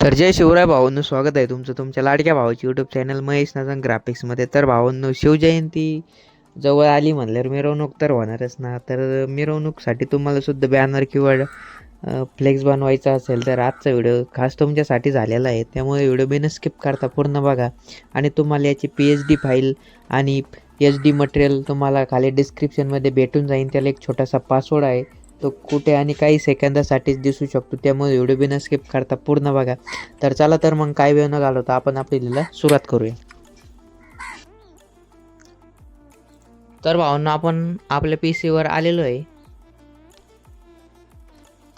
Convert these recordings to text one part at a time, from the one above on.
तर जय शिवराय भावांनो स्वागत आहे तुमचं तुमच्या लाडक्या भावाची यूट्यूब चॅनल महेश नाजन ग्राफिक्समध्ये तर भावांनो शिवजयंती जवळ आली म्हणल्यावर मिरवणूक तर होणारच ना. तर मिरवणूकसाठी तुम्हाला सुद्धा बॅनर किंवा फ्लेक्स बनवायचा असेल तर आजचा व्हिडिओ खास तुमच्यासाठी झालेला आहे. त्यामुळे व्हिडिओ बिन स्किप करता पूर्ण बघा. आणि तुम्हाला याची पी एच डी फाईल आणि एच डी मटेरियल तुम्हाला खाली डिस्क्रिप्शनमध्ये भेटून जाईल. त्याला एक छोटासा पासवर्ड आहे. तो कुठे आणि काही सेकंदासाठीच दिसू शकतो. त्यामुळे व्हिडिओ बिना स्किप करता पूर्ण बघा. तर चला तर मग काय वेळ न घालवता आपण आपल्याला सुरुवात करूया. तर भावना आपण आपल्या पी सीवर आलेलो आहे.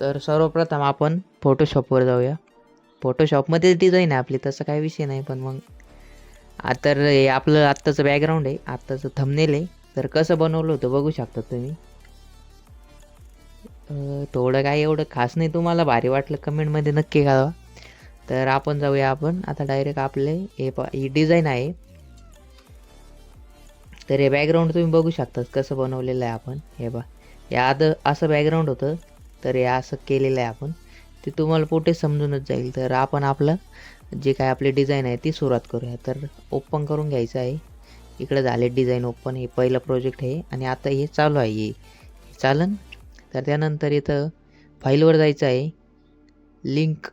तर सर्वप्रथम आपण फोटोशॉपवर जाऊया. फोटोशॉपमध्ये डिझाईन आहे आपली तसं काही विषय नाही पण मग आता तर हे आपलं आत्ताचं बॅकग्राऊंड आहे आत्ताचं थंबनेल आहे. तर कसं बनवलं होतं बघू शकता तुम्ही. थोडं काय एवढं खास नाही तुम्हाला भारी वाटलं कमेंटमध्ये नक्की घालवा तर आपण जाऊया आपण. आता डायरेक्ट आपले हे पा ही डिझाईन आहे. तर हे बॅकग्राऊंड तुम्ही बघू शकता कसं बनवलेलं आहे आपण. हे बा या आध असं बॅकग्राऊंड होतं तर हे असं केलेलं आहे आपण. ते तुम्हाला पोटे समजूनच जाईल. तर आपण आपलं जे काय आपली डिझाईन आहे ती सुरुवात करूया. तर ओपन करून घ्यायचं आहे. इकडे झाले डिझाईन ओपन हे पहिलं प्रोजेक्ट आहे. आणि आता हे चालू आहे. हे चालन. तर त्यानंतर इथं फाईलवर जायचं आहे. लिंक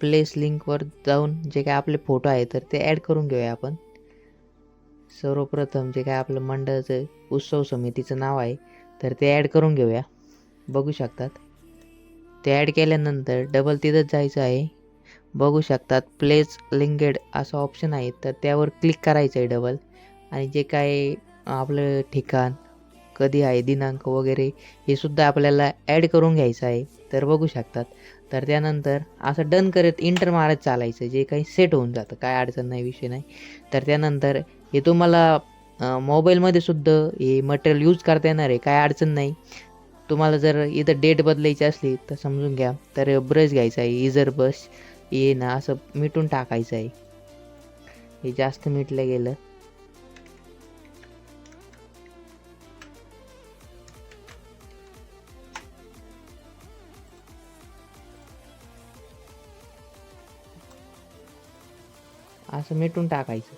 प्लेस लिंकवर जाऊन जे काय आपले फोटो आहे तर ते ॲड करून घेऊया आपण. सर्वप्रथम जे काय आपलं मंडळाचं उत्सव समितीचं नाव आहे तर ते ॲड करून घेऊया. बघू शकतात. ते ॲड केल्यानंतर डबल तिथंच जायचं आहे. बघू शकतात प्लेस लिंकेड असं ऑप्शन आहे तर त्यावर क्लिक करायचं आहे डबल. आणि जे काय आपलं ठिकाण कधी आहे दिनांक वगैरे हे सुद्धा आपल्याला ॲड करून घ्यायचं आहे. तर बघू शकतात. तर त्यानंतर असं डन करत इंटर मारत चालायचं जे काही सेट होऊन जातं काय अडचण नाही विषय नाही. तर त्यानंतर हे तुम्हाला मोबाईलमध्ये सुद्धा हे मटेरियल यूज करता येणार आहे काय अडचण नाही. तुम्हाला जर इथं डेट बदलायची असली तर समजून घ्या. तर ब्रश घ्यायचा आहे इजर ब्रश ये ना असं मिटून टाकायचं आहे. हे जास्त मिटलं गेलं. असं मिटून टाकायचं.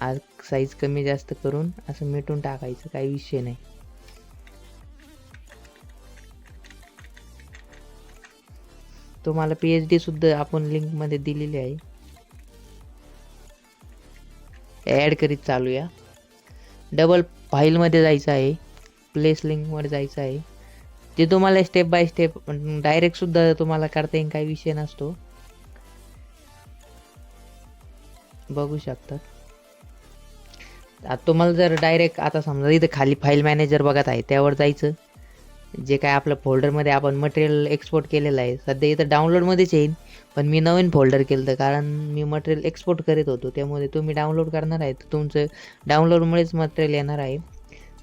आज साईज कमी जास्त करून असं मिटून टाकायचं काही विषय नाही. तुम्हाला पी एच डी सुद्धा आपण लिंकमध्ये दिलेली आहे. ॲड करीत चालूया. डबल फाईलमध्ये जायचं आहे. प्लेस लिंकवर जायचं आहे. ते तुम्हाला स्टेप बाय स्टेप डायरेक्ट सुद्धा तुम्हाला करता येईल काही विषय नसतो. बघू शकतात आता तुम्हाला जर डायरेक्ट आता समजा इथं खाली फाईल मॅनेजर बघत आहे त्यावर जायचं. जे काय आपलं फोल्डरमध्ये आपण मटेरियल एक्सपोर्ट केलेलं आहे सध्या इथं डाउनलोडमध्येच येईल पण मी नवीन फोल्डर केलं तर कारण मी मटेरियल एक्सपोर्ट करीत होतो. त्यामुळे तुम्ही डाउनलोड करणार आहे तर तुमचं डाउनलोडमुळेच मटेरियल येणार आहे.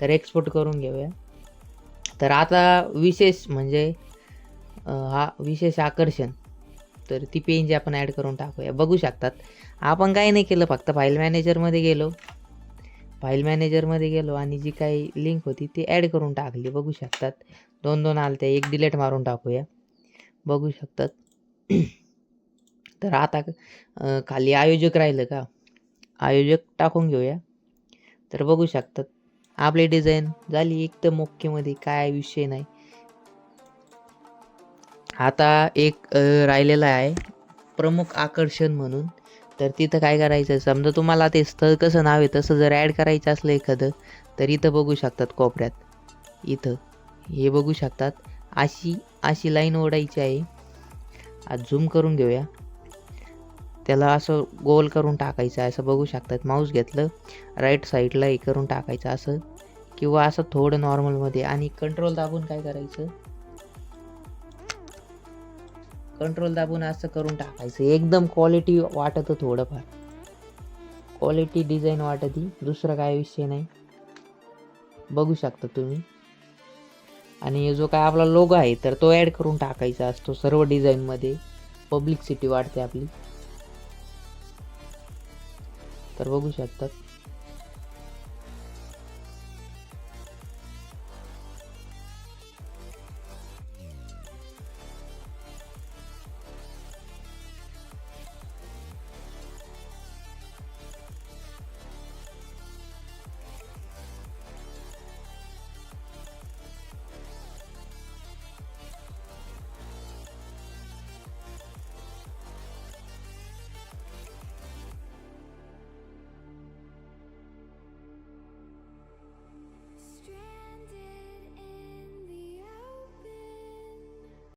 तर एक्सपोर्ट करून घेऊया. तर आता विशेष म्हणजे हा विशेष आकर्षण. तर ती पेन आपण ॲड करून टाकूया. बघू शकतात. आपण काही नाही केलं फक्त फाईल मॅनेजरमध्ये गेलो. फाईल मॅनेजरमध्ये गेलो आणि जी काही लिंक होती ती ॲड करून टाकली. बघू शकतात. दोन दोन आलते एक डिलेट मारून टाकूया. बघू शकतात. तर आता खाली आयोजक राहिलं का? आयोजक टाकून घेऊया. तर बघू शकतात. आपली डिझाईन झाली एकदम ओकेमध्ये काय विषय नाही. आता एक राहिलेला आहे. प्रमुख आकर्षण म्हणून. तर तिथं काय करायचं समजा तुम्हाला ते स्थळ कसं नाव आहे तसं जर ॲड करायचं असलं एखादं तर इथं बघू शकतात कोपऱ्यात. इथं. हे बघू शकतात. अशी अशी लाईन ओढायची आहे. आज झूम करून घेऊया. त्याला असं गोल करून टाकायचं आहे असं बघू शकतात. माऊस घेतलं राईट साईडला हे करून टाकायचं असं. किंवा असं थोडं नॉर्मलमध्ये आणि कंट्रोल दाबून काय करायचं? कंट्रोल दाबून असं करून टाकायचं. एकदम क्वालिटी वाटतं थोडंफार. क्वालिटी डिझाईन वाटती. दुसरं काय विषय नाही. बघू शकता तुम्ही. आणि जो काय आपला लोगो आहे तर तो ॲड करून टाकायचा असतो सर्व डिझाईनमध्ये पब्लिक सिटी वाढते आपली. तर बघू शकतात